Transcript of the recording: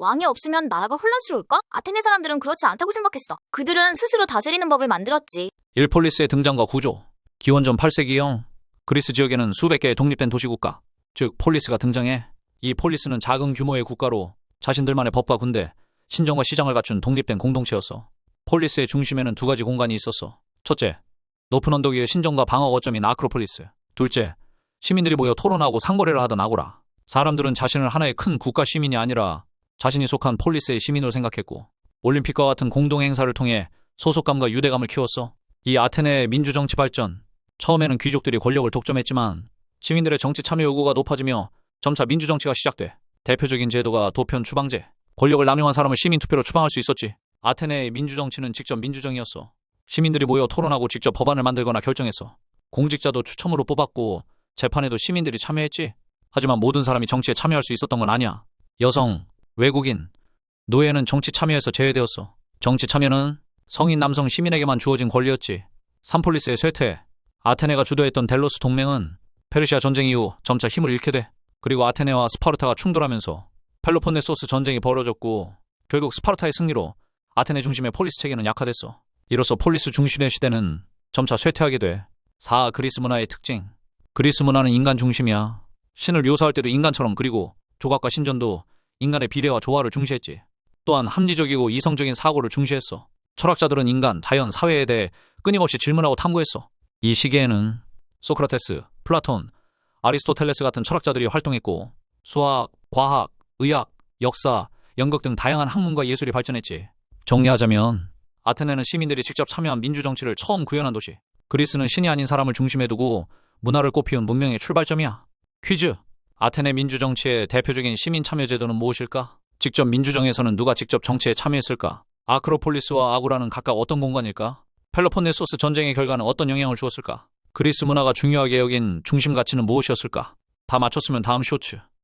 왕이 없으면 나라가 혼란스러울까? 아테네 사람들은 그렇지 않다고 생각했어. 그들은 스스로 다스리는 법을 만들었지. 일폴리스의 등장과 구조. 기원전 8세기형 그리스 지역에는 수백 개의 독립된 도시국가, 즉 폴리스가 등장해 이 폴리스는 작은 규모의 국가로 자신들만의 법과 군대, 신정과 시장을 갖춘 독립된 공동체였어. 폴리스의 중심에는 두 가지 공간이 있었어. 첫째, 높은 언덕 위의 신정과 방어 거점인 아크로폴리스. 둘째, 시민들이 모여 토론하고 상거래를 하던 아고라. 사람들은 자신을 하나의 큰 국가 시민이 아니라 자신이 속한 폴리스의 시민으로 생각했고 올림픽과 같은 공동 행사를 통해 소속감과 유대감을 키웠어. 이 아테네의 민주정치 발전. 처음에는 귀족들이 권력을 독점했지만 시민들의 정치 참여 요구가 높아지며 점차 민주정치가 시작돼. 대표적인 제도가 도편 추방제. 권력을 남용한 사람을 시민 투표로 추방할 수 있었지. 아테네의 민주정치는 직접 민주정이었어. 시민들이 모여 토론하고 직접 법안을 만들거나 결정했어. 공직자도 추첨으로 뽑았고 재판에도 시민들이 참여했지. 하지만 모든 사람이 정치에 참여할 수 있었던 건 아니야. 여성, 외국인, 노예는 정치 참여에서 제외되었어. 정치 참여는 성인 남성 시민에게만 주어진 권리였지. 삼폴리스의 쇠퇴, 아테네가 주도했던 델로스 동맹은 페르시아 전쟁 이후 점차 힘을 잃게 돼. 그리고 아테네와 스파르타가 충돌하면서 펠로폰네소스 전쟁이 벌어졌고 결국 스파르타의 승리로 아테네 중심의 폴리스 체계는 약화됐어. 이로써 폴리스 중심의 시대는 점차 쇠퇴하게 돼. 4. 그리스 문화의 특징. 그리스 문화는 인간 중심이야. 신을 묘사할 때도 인간처럼 그리고 조각과 신전도 인간의 비례와 조화를 중시했지. 또한 합리적이고 이성적인 사고를 중시했어. 철학자들은 인간, 자연, 사회에 대해 끊임없이 질문하고 탐구했어. 이 시기에는 소크라테스, 플라톤, 아리스토텔레스 같은 철학자들이 활동했고 수학, 과학, 의학, 역사, 연극 등 다양한 학문과 예술이 발전했지. 정리하자면 아테네는 시민들이 직접 참여한 민주 정치를 처음 구현한 도시. 그리스는 신이 아닌 사람을 중심에 두고 문화를 꽃피운 문명의 출발점이야. 퀴즈. 아테네 민주 정치의 대표적인 시민 참여 제도는 무엇일까? 직접 민주정에서는 누가 직접 정치에 참여했을까? 아크로폴리스와 아구라는 각각 어떤 공간일까? 펠로폰네소스 전쟁의 결과는 어떤 영향을 주었을까? 그리스 문화가 중요하게 여긴 중심 가치는 무엇이었을까? 다 맞췄으면 다음 쇼츠.